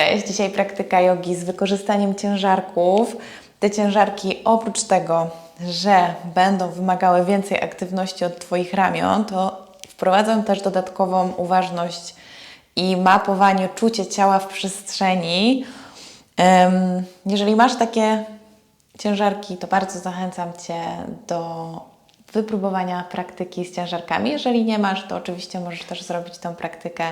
Cześć, dzisiaj praktyka jogi z wykorzystaniem ciężarków. Te ciężarki oprócz tego, że będą wymagały więcej aktywności od Twoich ramion, to wprowadzą też dodatkową uważność i mapowanie, czucie ciała w przestrzeni. Jeżeli masz takie ciężarki, to bardzo zachęcam Cię do wypróbowania praktyki z ciężarkami. Jeżeli nie masz, to oczywiście możesz też zrobić tą praktykę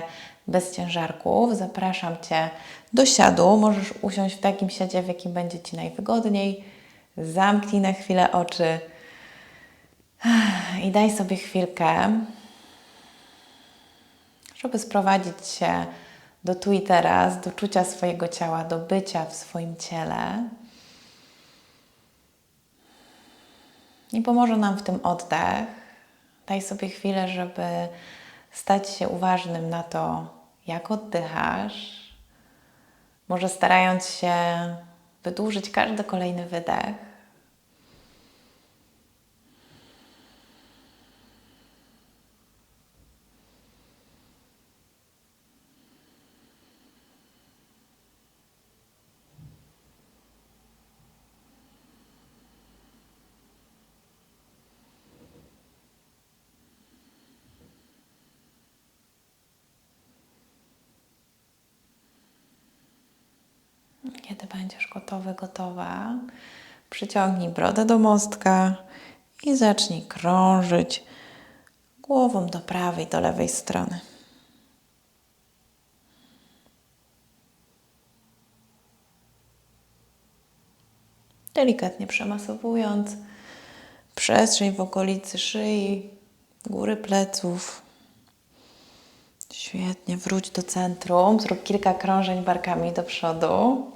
bez ciężarków. Zapraszam Cię do siadu. Możesz usiąść w takim siadzie, w jakim będzie Ci najwygodniej. Zamknij na chwilę oczy i daj sobie chwilkę, żeby sprowadzić się do tu i teraz, do czucia swojego ciała, do bycia w swoim ciele. I pomoże nam w tym oddech. Daj sobie chwilę, żeby stać się uważnym na to, jak oddychasz. Może starając się wydłużyć każdy kolejny wydech. Kiedy gotowy, gotowa, przyciągnij brodę do mostka i zacznij krążyć głową do prawej, do lewej strony. Delikatnie przemasowując przestrzeń w okolicy szyi, góry pleców. Świetnie, wróć do centrum, zrób kilka krążeń barkami do przodu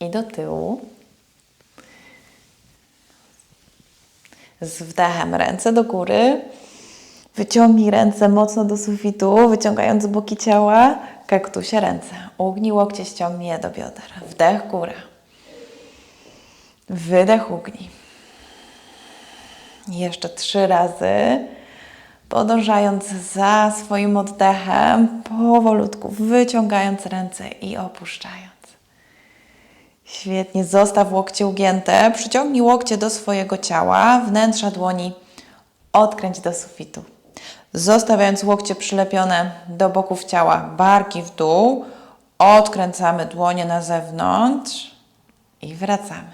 i do tyłu. Z wdechem ręce do góry. Wyciągnij ręce mocno do sufitu, wyciągając boki ciała, kaktusie ręce. Ugnij łokcie, ściągnij je do bioder. Wdech, góra. Wydech, ugnij. Jeszcze trzy razy podążając za swoim oddechem, powolutku wyciągając ręce i opuszczając. Świetnie, zostaw łokcie ugięte, przyciągnij łokcie do swojego ciała, wnętrza dłoni odkręć do sufitu. Zostawiając łokcie przylepione do boków ciała, barki w dół, odkręcamy dłonie na zewnątrz i wracamy.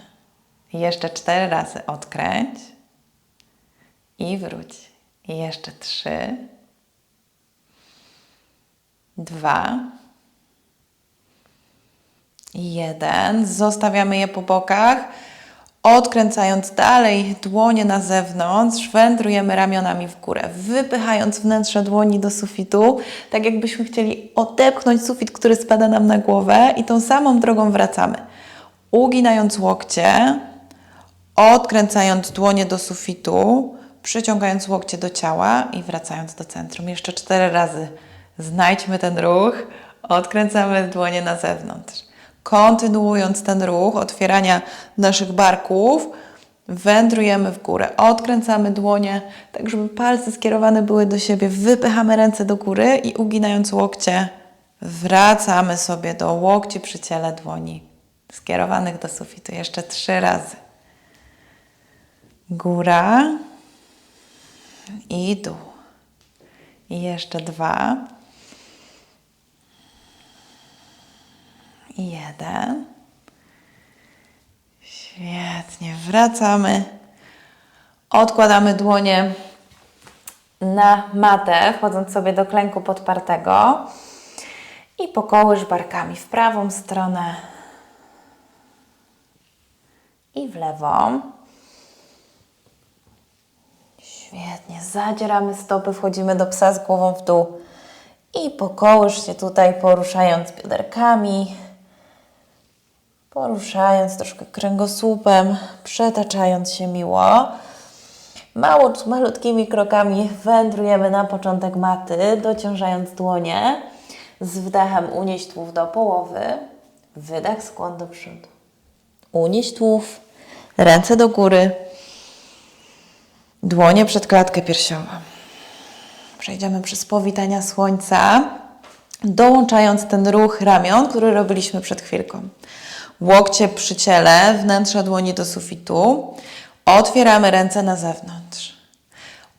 Jeszcze cztery razy odkręć i wróć. Jeszcze trzy, dwa, jeden. Zostawiamy je po bokach. Odkręcając dalej dłonie na zewnątrz, wędrujemy ramionami w górę, wypychając wnętrze dłoni do sufitu, tak jakbyśmy chcieli odepchnąć sufit, który spada nam na głowę i tą samą drogą wracamy. Uginając łokcie, odkręcając dłonie do sufitu, przyciągając łokcie do ciała i wracając do centrum. Jeszcze cztery razy. Znajdźmy ten ruch, odkręcamy dłonie na zewnątrz. Kontynuując ten ruch otwierania naszych barków, wędrujemy w górę, odkręcamy dłonie, tak żeby palce skierowane były do siebie, wypychamy ręce do góry i uginając łokcie, wracamy sobie do łokci przy ciele dłoni skierowanych do sufitu. Jeszcze trzy razy. Góra i dół. I jeszcze dwa. Jeden. Świetnie. Wracamy. Odkładamy dłonie na matę, wchodząc sobie do klęku podpartego. I pokołysz barkami w prawą stronę i w lewą. Świetnie. Zadzieramy stopy, wchodzimy do psa z głową w dół i pokołysz się tutaj, poruszając bioderkami, poruszając troszkę kręgosłupem, przetaczając się miło. Mało, malutkimi krokami wędrujemy na początek maty, dociążając dłonie. Z wdechem unieść tułów do połowy, wydech, skłon do przodu. Unieść tułów, ręce do góry, dłonie przed klatkę piersiową. Przejdziemy przez powitania słońca. dołączając ten ruch ramion, który robiliśmy przed chwilką. Łokcie przy ciele, wnętrze dłoni do sufitu. Otwieramy ręce na zewnątrz.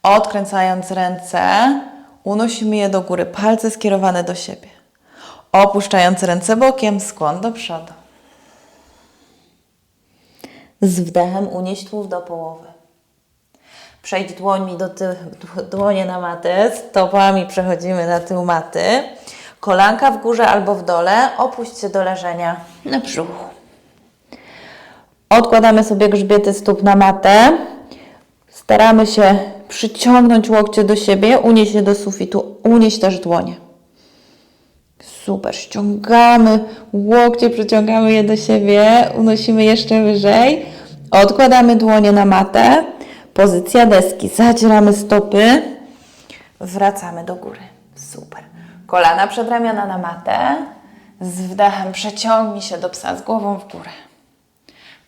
Odkręcając ręce, unosimy je do góry, palce skierowane do siebie. Opuszczając ręce bokiem, skłon do przodu. Z wdechem unieś tułów do połowy. Przejdź dłońmi do tyłu, dłonie na matę, stopami przechodzimy na tył maty. Kolanka w górze albo w dole, opuść się do leżenia na brzuchu. Odkładamy sobie grzbiety stóp na matę. Staramy się przyciągnąć łokcie do siebie, unieść je do sufitu, unieść też dłonie. Super, ściągamy łokcie, przyciągamy je do siebie, unosimy jeszcze wyżej. Odkładamy dłonie na matę. Pozycja deski. Zacieramy stopy. Wracamy do góry. Super. Kolana przed ramiona na matę. Z wdechem przeciągnij się do psa z głową w górę.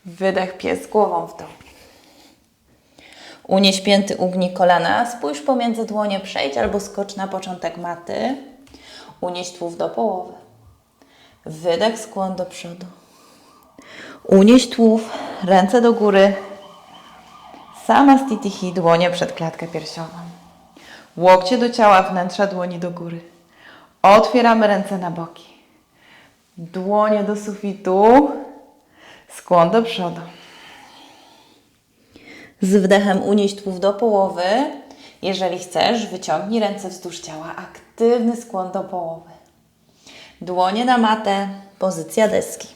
Wydech pies głową w dół. Unieś pięty, ugnij kolana. Spójrz pomiędzy dłonie, przejdź albo skocz na początek maty. Unieś tułów do połowy. Wydech, skłon do przodu. Unieś tułów, ręce do góry. Sama stitihi, dłonie przed klatkę piersiową. Łokcie do ciała, wnętrza dłoni do góry. Otwieramy ręce na boki. Dłonie do sufitu. Skłon do przodu. Z wdechem unieś tułów do połowy. Jeżeli chcesz, wyciągnij ręce wzdłuż ciała. Aktywny skłon do połowy. Dłonie na matę, pozycja deski.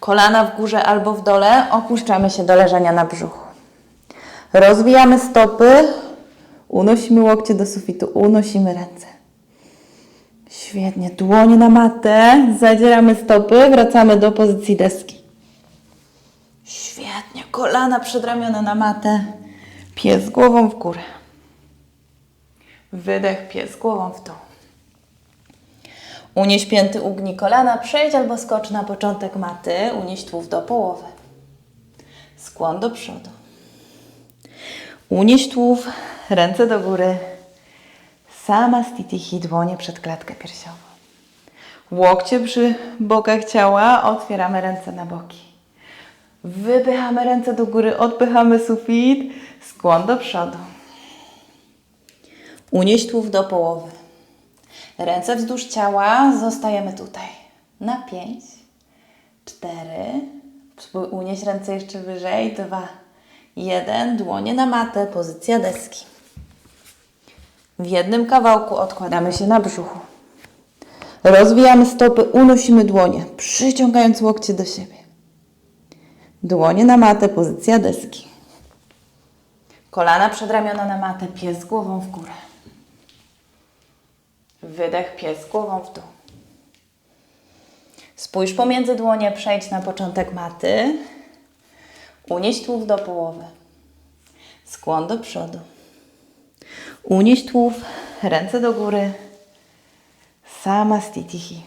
Kolana w górze albo w dole, opuszczamy się do leżenia na brzuchu. Rozwijamy stopy, unosimy łokcie do sufitu, unosimy ręce. Świetnie, dłonie na matę, zadzieramy stopy, wracamy do pozycji deski. Świetnie, kolana przed ramiona na matę, pies głową w górę. Wydech, pies głową w dół. Unieś pięty, ugnij kolana, przejdź albo skocz na początek maty, unieś tułów do połowy. Skłon do przodu. Unieś tułów, ręce do góry. Sama stitihi, dłonie przed klatkę piersiową. Łokcie przy bokach ciała, otwieramy ręce na boki. Wypychamy ręce do góry, odpychamy sufit, skłon do przodu. Unieś tułów do połowy. Ręce wzdłuż ciała, zostajemy tutaj. Na pięć, cztery, unieść ręce jeszcze wyżej, dwa, jeden, dłonie na matę, pozycja deski. W jednym kawałku odkładamy się na brzuchu. Rozwijamy stopy, unosimy dłonie, przyciągając łokcie do siebie. Dłonie na matę, pozycja deski. Kolana przed ramiona na matę, pies głową w górę. Wydech, pies głową w dół. Spójrz pomiędzy dłonie, przejdź na początek maty. Unieś tułów do połowy. Skłon do przodu. Unieś tułów, ręce do góry. Sama stitihi.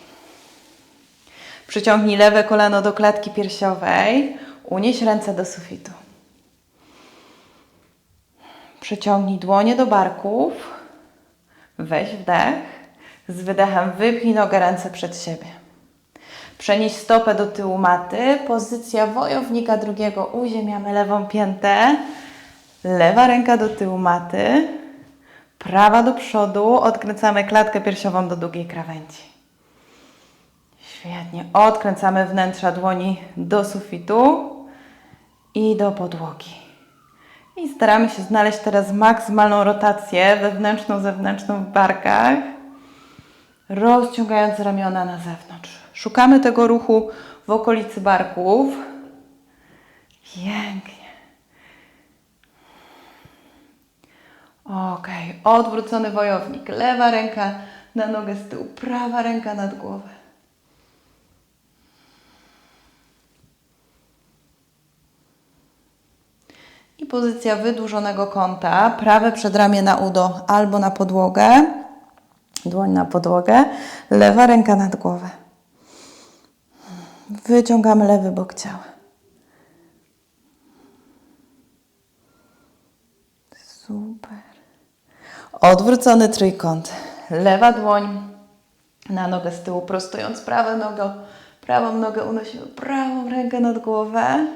Przyciągnij lewe kolano do klatki piersiowej. Unieś ręce do sufitu. Przyciągnij dłonie do barków. Weź wdech. Z wydechem wypchnij nogę, ręce przed siebie. Przenieś stopę do tyłu maty. Pozycja wojownika drugiego. Uziemiamy lewą piętę. Lewa ręka do tyłu maty. Prawa do przodu. Odkręcamy klatkę piersiową do długiej krawędzi. Świetnie. Odkręcamy wnętrza dłoni do sufitu i do podłogi. I staramy się znaleźć teraz maksymalną rotację wewnętrzną, zewnętrzną w barkach, rozciągając ramiona na zewnątrz. Szukamy tego ruchu w okolicy barków. Pięknie. Ok, odwrócony wojownik. Lewa ręka na nogę z tyłu, prawa ręka nad głowę. I pozycja wydłużonego kąta, prawe przedramię na udo albo na podłogę, dłoń na podłogę, lewa ręka nad głowę. Wyciągamy lewy bok ciała. Super. Odwrócony trójkąt. Lewa dłoń Na nogę z tyłu prostując prawą nogą, prawą nogę unosimy prawą rękę nad głowę.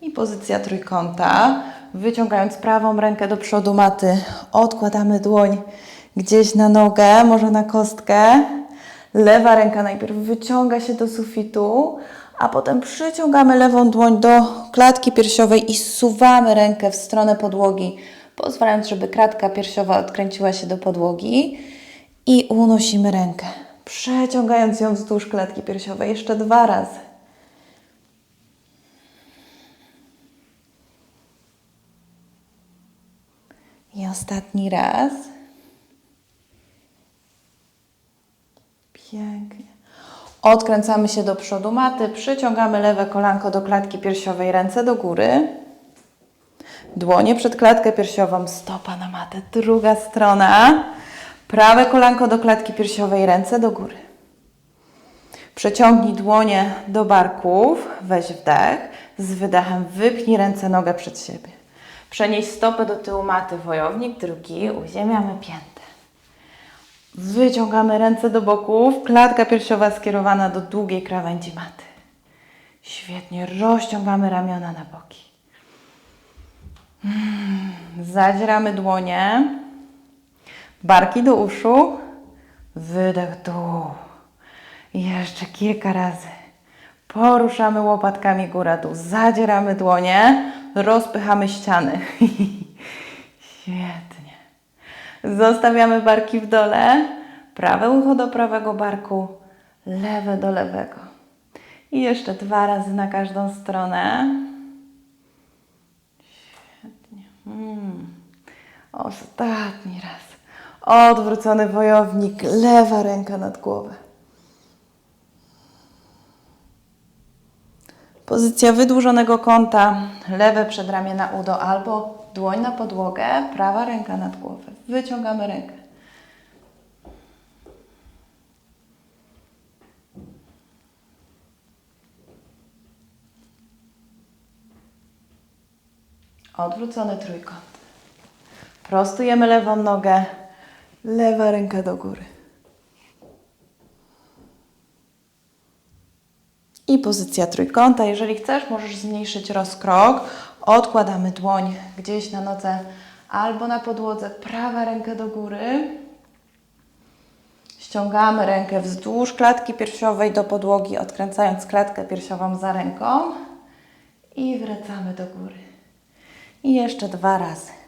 I pozycja trójkąta. Wyciągając prawą rękę do przodu maty, odkładamy dłoń gdzieś na nogę, może na kostkę. Lewa ręka najpierw wyciąga się do sufitu, a potem przyciągamy lewą dłoń do klatki piersiowej i zsuwamy rękę w stronę podłogi, pozwalając, żeby kratka piersiowa odkręciła się do podłogi. I unosimy rękę, przeciągając ją wzdłuż klatki piersiowej jeszcze dwa razy. I ostatni raz. Pięknie. Odkręcamy się do przodu maty, przyciągamy lewe kolanko do klatki piersiowej, ręce do góry. Dłonie przed klatkę piersiową, stopa na matę, druga strona. Prawe kolanko do klatki piersiowej, ręce do góry. Przeciągnij dłonie do barków, weź wdech, z wydechem wypchnij ręce, nogę przed siebie. Przenieś stopę do tyłu maty, wojownik, drugi, uziemiamy piętę. Wyciągamy ręce do boków, klatka piersiowa skierowana do długiej krawędzi maty. Świetnie, rozciągamy ramiona na boki. Mm, Zadzieramy dłonie, barki do uszu, wydech dół. Jeszcze kilka razy. Poruszamy łopatkami góra-dół, zadzieramy dłonie, rozpychamy ściany. Świetnie. Zostawiamy barki w dole, prawe ucho do prawego barku, lewe do lewego. I jeszcze dwa razy na każdą stronę. Świetnie. Mm. Ostatni raz. Odwrócony wojownik, lewa ręka nad głowę. Pozycja wydłużonego kąta, lewe przedramię na udo albo dłoń na podłogę, prawa ręka nad głowę. Wyciągamy rękę. Odwrócony trójkąt. Prostujemy lewą nogę, lewa ręka do góry. I pozycja trójkąta. Jeżeli chcesz, możesz zmniejszyć rozkrok. Odkładamy dłoń gdzieś na nodze albo na podłodze. Prawa ręka do góry. Ściągamy rękę wzdłuż klatki piersiowej do podłogi, odkręcając klatkę piersiową za ręką. I wracamy do góry. I jeszcze dwa razy.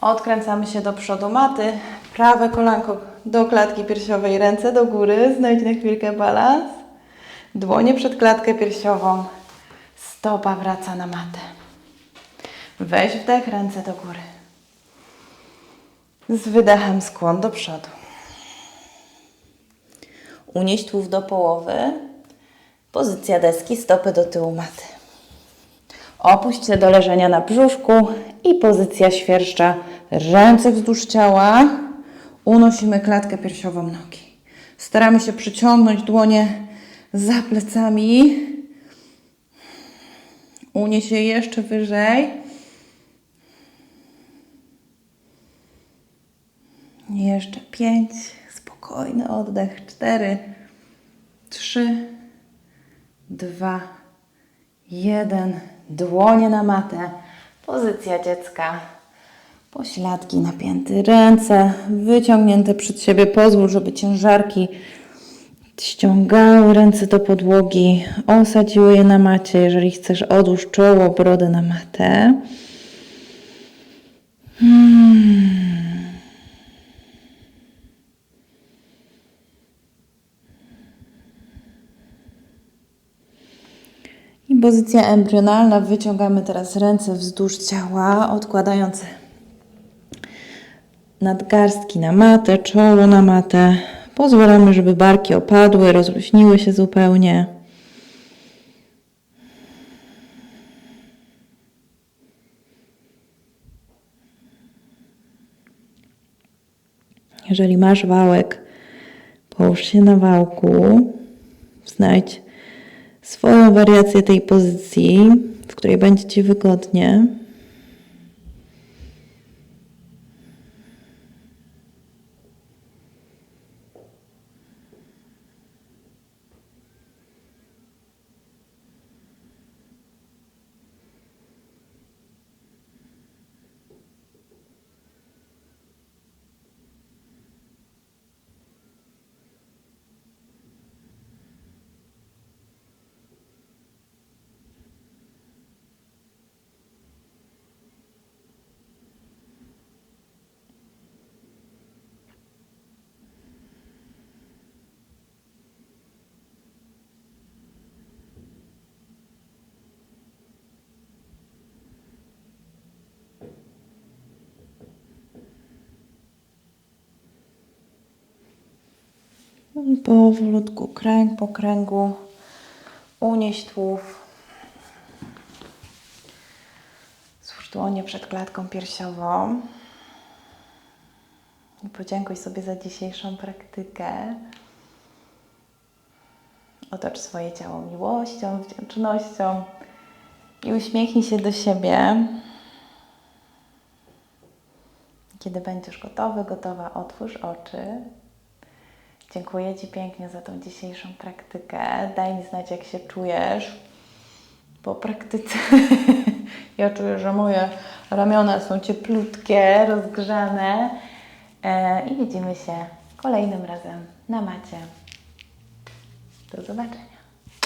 Odkręcamy się do przodu maty. Prawe kolanko do klatki piersiowej, ręce do góry. Znajdź na chwilkę balans. Dłonie przed klatkę piersiową. Stopa wraca na matę. Weź wdech, ręce do góry. Z wydechem skłon do przodu. Unieś tułów do połowy. Pozycja deski, stopy do tyłu maty. Opuść się do leżenia na brzuszku i pozycja świerszcza. Ręce wzdłuż ciała. Unosimy klatkę piersiową nogi. Staramy się przyciągnąć dłonie za plecami. Unieś je jeszcze wyżej. Jeszcze pięć. Spokojny oddech. Cztery, trzy, dwa, jeden. Dłonie na matę. Pozycja dziecka. Pośladki napięte, ręce wyciągnięte przed siebie. Pozwól, żeby ciężarki ściągały ręce do podłogi, osadziły je na macie. Jeżeli chcesz, odłóż czoło, brodę na matę. I pozycja embrionalna. Wyciągamy teraz ręce wzdłuż ciała, odkładając nadgarstki na matę, czoło na matę. Pozwalamy, żeby barki opadły, rozluźniły się zupełnie. Jeżeli masz wałek, połóż się na wałku, znajdź swoją wariację tej pozycji, w której będzie Ci wygodnie. I Powolutku, kręg po kręgu, unieś tułów. Złóż dłonie przed klatką piersiową. I podziękuj sobie za dzisiejszą praktykę. Otocz swoje ciało miłością, wdzięcznością i uśmiechnij się do siebie. Kiedy będziesz gotowy, gotowa, otwórz oczy. Dziękuję Ci pięknie za tą dzisiejszą praktykę. Daj mi znać, jak się czujesz po praktyce. ja czuję, że moje ramiona są cieplutkie, rozgrzane. E, I widzimy się kolejnym razem na macie. Do zobaczenia.